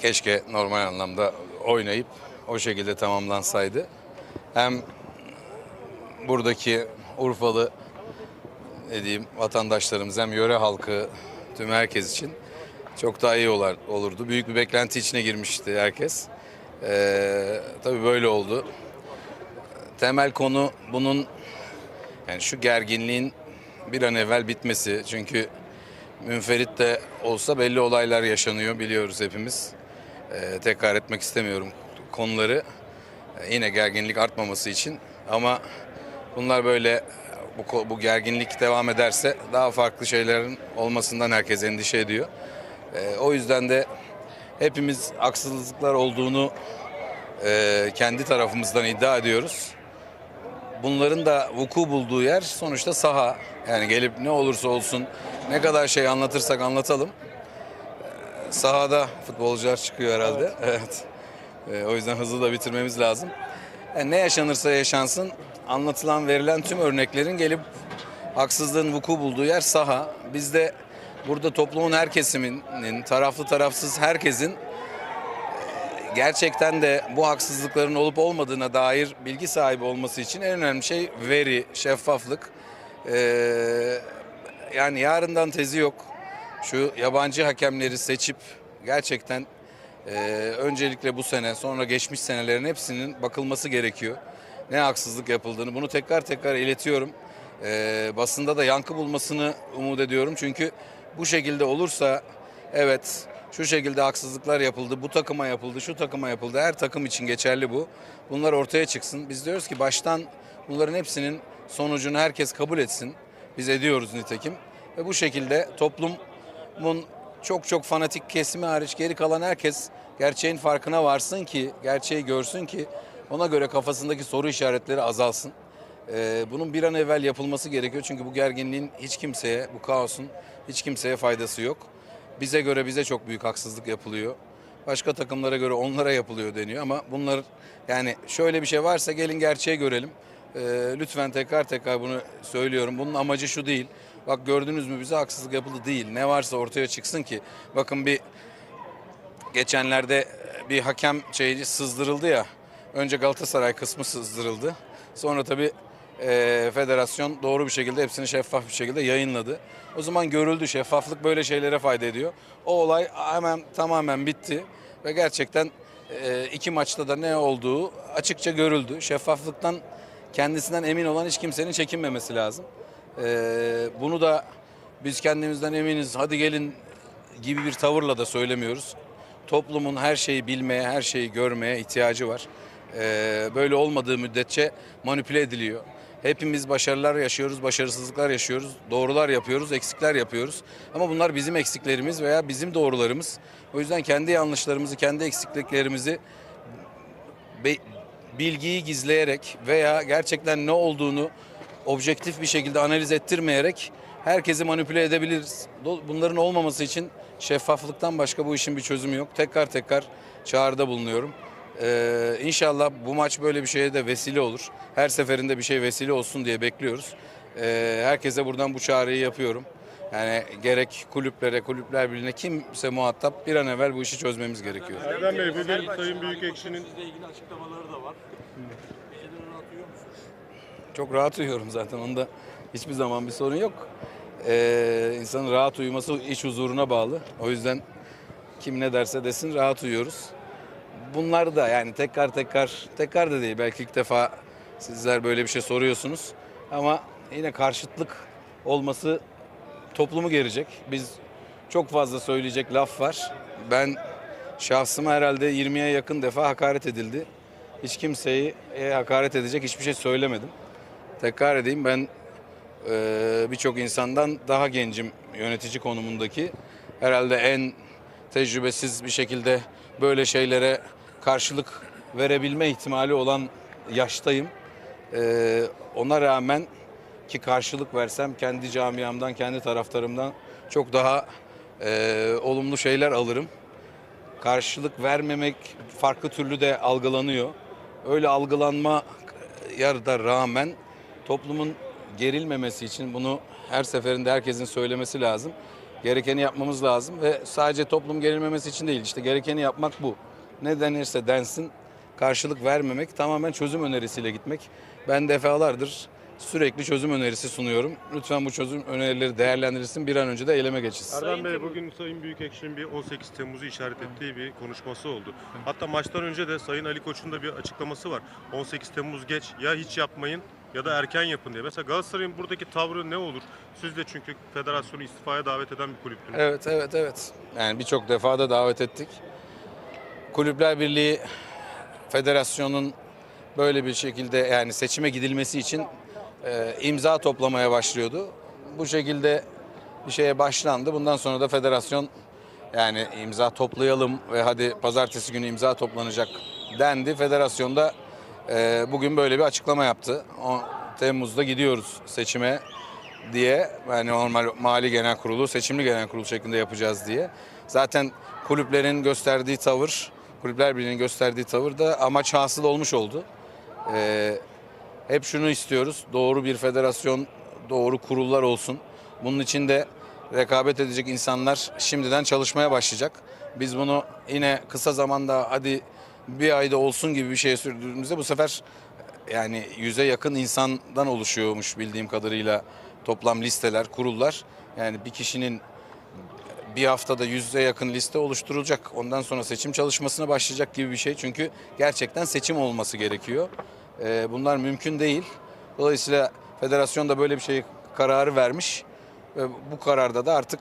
keşke normal anlamda oynayıp o şekilde tamamlansaydı. Hem buradaki Urfalı ne diyeyim vatandaşlarımız hem yöre halkı tüm herkes için çok daha iyi olar, olurdu. Büyük bir beklenti içine girmişti herkes. Ee, tabii böyle oldu. Temel konu bunun yani şu gerginliğin bir an evvel bitmesi. Çünkü münferit de olsa belli olaylar yaşanıyor biliyoruz hepimiz. Ee, tekrar etmek istemiyorum konuları. Ee, yine gerginlik artmaması için ama bunlar böyle bu, bu gerginlik devam ederse daha farklı şeylerin olmasından herkes endişe ediyor. Ee, o yüzden de hepimiz haksızlıklar olduğunu e, kendi tarafımızdan iddia ediyoruz. Bunların da vuku bulduğu yer sonuçta saha. Yani gelip ne olursa olsun ne kadar şey anlatırsak anlatalım. E, Sahada futbolcular çıkıyor herhalde. Evet. E, o yüzden hızlı da bitirmemiz lazım. Yani ne yaşanırsa yaşansın anlatılan verilen tüm örneklerin gelip haksızlığın vuku bulduğu yer saha. Biz de burada toplumun her kesiminin, taraflı tarafsız herkesin gerçekten de bu haksızlıkların olup olmadığına dair bilgi sahibi olması için en önemli şey veri, şeffaflık. Ee, yani yarından tezi yok. Şu yabancı hakemleri seçip gerçekten e, öncelikle bu sene sonra geçmiş senelerin hepsinin bakılması gerekiyor. Ne haksızlık yapıldığını bunu tekrar tekrar iletiyorum. Ee, basında da yankı bulmasını umut ediyorum. Çünkü bu şekilde olursa evet şu şekilde haksızlıklar yapıldı, bu takıma yapıldı, şu takıma yapıldı. Her takım için geçerli bu. Bunlar ortaya çıksın. Biz diyoruz ki baştan bunların hepsinin sonucunu herkes kabul etsin. Biz ediyoruz nitekim. Ve bu şekilde toplumun çok çok fanatik kesimi hariç geri kalan herkes gerçeğin farkına varsın ki, gerçeği görsün ki ona göre kafasındaki soru işaretleri azalsın. Ee, bunun bir an evvel yapılması gerekiyor çünkü bu gerginliğin hiç kimseye, bu kaosun hiç kimseye faydası yok. Bize göre bize çok büyük haksızlık yapılıyor. Başka takımlara göre onlara yapılıyor deniyor ama bunlar yani şöyle bir şey varsa gelin gerçeği görelim. Ee, lütfen tekrar tekrar bunu söylüyorum. Bunun amacı şu değil. Bak gördünüz mü bize haksızlık yapıldı değil. Ne varsa ortaya çıksın ki. Bakın bir geçenlerde bir hakem şeyi sızdırıldı ya. Önce Galatasaray kısmı sızdırıldı. Sonra tabii e, federasyon doğru bir şekilde hepsini şeffaf bir şekilde yayınladı. O zaman görüldü şeffaflık böyle şeylere fayda ediyor. O olay hemen tamamen bitti ve gerçekten e, iki maçta da ne olduğu açıkça görüldü. Şeffaflıktan kendisinden emin olan hiç kimsenin çekinmemesi lazım. E, bunu da biz kendimizden eminiz hadi gelin gibi bir tavırla da söylemiyoruz. Toplumun her şeyi bilmeye, her şeyi görmeye ihtiyacı var. Ee, böyle olmadığı müddetçe manipüle ediliyor. Hepimiz başarılar yaşıyoruz, başarısızlıklar yaşıyoruz, doğrular yapıyoruz, eksikler yapıyoruz. Ama bunlar bizim eksiklerimiz veya bizim doğrularımız. O yüzden kendi yanlışlarımızı, kendi eksikliklerimizi bilgiyi gizleyerek veya gerçekten ne olduğunu objektif bir şekilde analiz ettirmeyerek herkesi manipüle edebiliriz. Bunların olmaması için şeffaflıktan başka bu işin bir çözümü yok. Tekrar tekrar çağrıda bulunuyorum. Ee, inşallah bu maç böyle bir şeye de vesile olur. Her seferinde bir şey vesile olsun diye bekliyoruz. Ee, herkese buradan bu çağrıyı yapıyorum. Yani gerek kulüplere, kulüpler birliğine kimse muhatap bir an evvel bu işi çözmemiz gerekiyor. Erdem Bey bugün Sayın Büyükekşi'nin Sizle ilgili açıklamaları da var. Geceleri rahat uyuyor musunuz? Çok rahat uyuyorum zaten. Onda hiçbir zaman bir sorun yok. Ee, insanın rahat uyuması iç huzuruna bağlı. O yüzden kim ne derse desin rahat uyuyoruz. Bunlar da yani tekrar tekrar, tekrar da değil belki ilk defa sizler böyle bir şey soruyorsunuz. Ama yine karşıtlık olması toplumu gerecek. Biz çok fazla söyleyecek laf var. Ben şahsıma herhalde 20'ye yakın defa hakaret edildi. Hiç kimseyi e, hakaret edecek hiçbir şey söylemedim. Tekrar edeyim ben e, birçok insandan daha gencim yönetici konumundaki. Herhalde en tecrübesiz bir şekilde böyle şeylere karşılık verebilme ihtimali olan yaştayım. E, ona rağmen ki karşılık versem kendi camiamdan, kendi taraftarımdan çok daha e, olumlu şeyler alırım. Karşılık vermemek farklı türlü de algılanıyor. Öyle algılanma yarıda rağmen toplumun gerilmemesi için bunu her seferinde herkesin söylemesi lazım. Gerekeni yapmamız lazım ve sadece toplum gerilmemesi için değil işte gerekeni yapmak bu. Ne denirse densin karşılık vermemek tamamen çözüm önerisiyle gitmek. Ben defalardır sürekli çözüm önerisi sunuyorum. Lütfen bu çözüm önerileri değerlendirilsin bir an önce de eyleme geçilsin. Erdem Sayın Bey bugün Sayın Büyükekşi'nin bir 18 Temmuz'u işaret ettiği bir konuşması oldu. Hatta maçtan önce de Sayın Ali Koç'un da bir açıklaması var. 18 Temmuz geç ya hiç yapmayın ya da erken yapın diye. Mesela Galatasaray'ın buradaki tavrı ne olur? Siz de çünkü federasyonu istifaya davet eden bir kulüptünüz. Evet, evet, evet. Yani birçok defa da davet ettik. Kulüpler Birliği Federasyon'un böyle bir şekilde yani seçime gidilmesi için e, imza toplamaya başlıyordu. Bu şekilde bir şeye başlandı. Bundan sonra da federasyon yani imza toplayalım ve hadi pazartesi günü imza toplanacak dendi. Federasyon da e, bugün böyle bir açıklama yaptı. O, Temmuz'da gidiyoruz seçime diye yani normal mali genel kurulu, seçimli genel kurulu şeklinde yapacağız diye. Zaten kulüplerin gösterdiği tavır, kulüpler birliğinin gösterdiği tavır da amaç hasıl olmuş oldu. Ee, hep şunu istiyoruz. Doğru bir federasyon, doğru kurullar olsun. Bunun için de rekabet edecek insanlar şimdiden çalışmaya başlayacak. Biz bunu yine kısa zamanda hadi bir ayda olsun gibi bir şeye sürdüğümüzde bu sefer yani yüze yakın insandan oluşuyormuş bildiğim kadarıyla toplam listeler, kurullar. Yani bir kişinin bir haftada yüze yakın liste oluşturulacak. Ondan sonra seçim çalışmasına başlayacak gibi bir şey. Çünkü gerçekten seçim olması gerekiyor. Ee, bunlar mümkün değil. Dolayısıyla federasyon da böyle bir şey kararı vermiş. Ve bu kararda da artık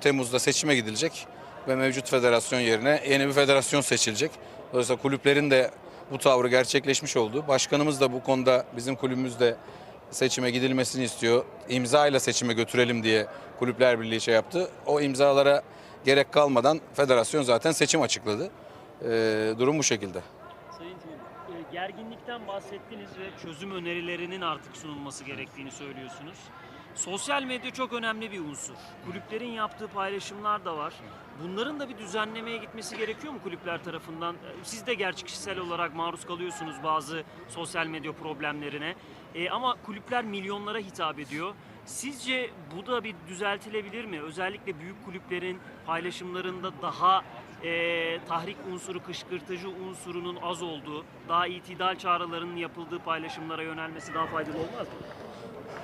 Temmuz'da seçime gidilecek ve mevcut federasyon yerine yeni bir federasyon seçilecek. Dolayısıyla kulüplerin de bu tavrı gerçekleşmiş oldu. Başkanımız da bu konuda bizim kulübümüzde seçime gidilmesini istiyor. İmzayla seçime götürelim diye Kulüpler Birliği şey yaptı. O imzalara gerek kalmadan federasyon zaten seçim açıkladı. Ee, durum bu şekilde. Sayın Timur, e, gerginlikten bahsettiniz ve çözüm önerilerinin artık sunulması gerektiğini söylüyorsunuz. Sosyal medya çok önemli bir unsur. Kulüplerin yaptığı paylaşımlar da var. Bunların da bir düzenlemeye gitmesi gerekiyor mu kulüpler tarafından? E, Siz de gerçi kişisel olarak maruz kalıyorsunuz bazı sosyal medya problemlerine. E, ama kulüpler milyonlara hitap ediyor. Sizce bu da bir düzeltilebilir mi? Özellikle büyük kulüplerin paylaşımlarında daha e, tahrik unsuru, kışkırtıcı unsurunun az olduğu, daha itidal çağrılarının yapıldığı paylaşımlara yönelmesi daha faydalı olmaz mı?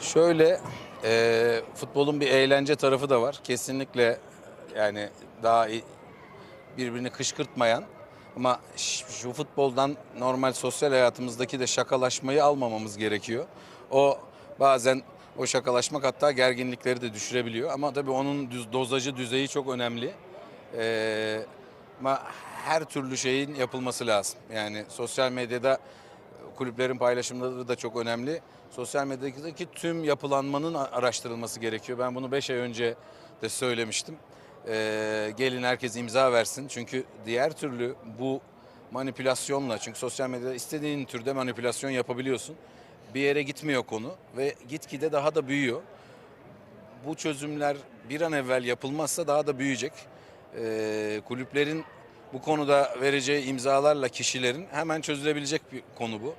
Şöyle e, futbolun bir eğlence tarafı da var. Kesinlikle yani daha birbirini kışkırtmayan ama şu futboldan normal sosyal hayatımızdaki de şakalaşmayı almamamız gerekiyor. O bazen o şakalaşmak hatta gerginlikleri de düşürebiliyor ama tabii onun düz, dozajı düzeyi çok önemli. E, ama her türlü şeyin yapılması lazım. Yani sosyal medyada kulüplerin paylaşımları da çok önemli. Sosyal medyadaki tüm yapılanmanın araştırılması gerekiyor. Ben bunu 5 ay önce de söylemiştim. Ee, gelin herkes imza versin. Çünkü diğer türlü bu manipülasyonla çünkü sosyal medyada istediğin türde manipülasyon yapabiliyorsun. Bir yere gitmiyor konu ve gitgide daha da büyüyor. Bu çözümler bir an evvel yapılmazsa daha da büyüyecek. Ee, kulüplerin bu konuda vereceği imzalarla kişilerin hemen çözülebilecek bir konu bu.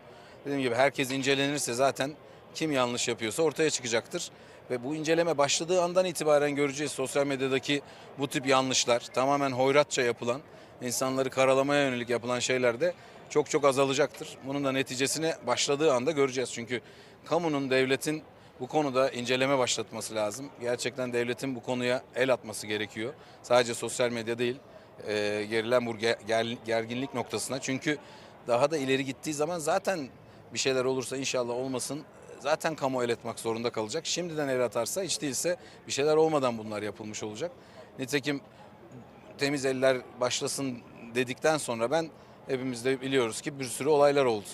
Dediğim gibi herkes incelenirse zaten kim yanlış yapıyorsa ortaya çıkacaktır. Ve bu inceleme başladığı andan itibaren göreceğiz sosyal medyadaki bu tip yanlışlar tamamen hoyratça yapılan, insanları karalamaya yönelik yapılan şeyler de çok çok azalacaktır. Bunun da neticesini başladığı anda göreceğiz. Çünkü kamunun, devletin bu konuda inceleme başlatması lazım. Gerçekten devletin bu konuya el atması gerekiyor. Sadece sosyal medya değil, e, gerilen bu ger- ger- gerginlik noktasına. Çünkü daha da ileri gittiği zaman zaten bir şeyler olursa inşallah olmasın zaten kamu el etmek zorunda kalacak. Şimdiden el atarsa hiç değilse bir şeyler olmadan bunlar yapılmış olacak. Nitekim temiz eller başlasın dedikten sonra ben hepimiz de biliyoruz ki bir sürü olaylar oldu.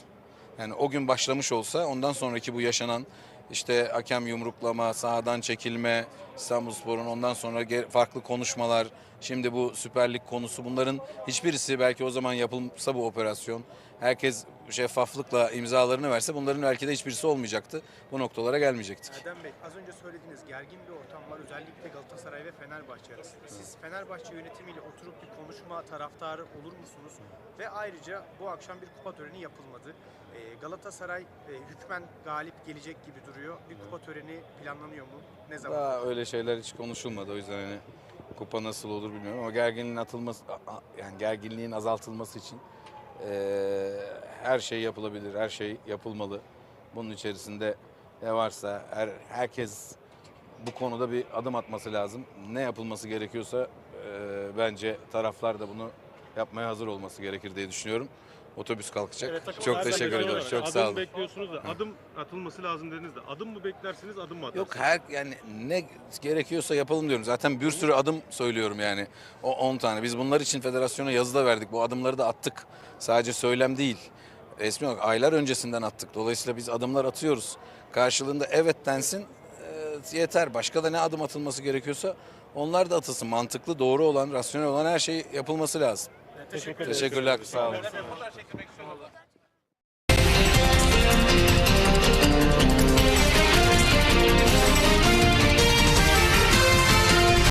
Yani o gün başlamış olsa ondan sonraki bu yaşanan işte hakem yumruklama, sahadan çekilme, İstanbulspor'un ondan sonra farklı konuşmalar, şimdi bu Süper Lig konusu bunların hiçbirisi belki o zaman yapılsa bu operasyon herkes şeffaflıkla imzalarını verse bunların belki de hiçbirisi olmayacaktı. Bu noktalara gelmeyecektik. Erdem Bey az önce söylediğiniz gergin bir ortam var özellikle Galatasaray ve Fenerbahçe arasında. Siz Fenerbahçe yönetimiyle oturup bir konuşma taraftarı olur musunuz? Ve ayrıca bu akşam bir kupa töreni yapılmadı. Ee, Galatasaray e, hükmen galip gelecek gibi duruyor. Bir kupa töreni planlanıyor mu? Ne zaman? Daha öyle şeyler hiç konuşulmadı. O yüzden hani kupa nasıl olur bilmiyorum ama gerginliğin atılması yani gerginliğin azaltılması için eee, her şey yapılabilir, her şey yapılmalı. Bunun içerisinde ne varsa her herkes bu konuda bir adım atması lazım. Ne yapılması gerekiyorsa eee, bence taraflar da bunu yapmaya hazır olması gerekir diye düşünüyorum. Otobüs kalkacak. Çok teşekkür ediyorum. Çok sağ adım olun. bekliyorsunuz da adım atılması lazım dediniz de adım mı beklersiniz adım mı atarsınız? Yok her yani ne gerekiyorsa yapalım diyorum. Zaten bir sürü adım söylüyorum yani. O 10 tane. Biz bunlar için federasyona yazıda verdik. Bu adımları da attık. Sadece söylem değil. Resmi olarak aylar öncesinden attık. Dolayısıyla biz adımlar atıyoruz. Karşılığında evet densin e, yeter. Başka da ne adım atılması gerekiyorsa onlar da atılsın. Mantıklı, doğru olan, rasyonel olan her şey yapılması lazım. Teşekkür Teşekkürler. Sağ olun.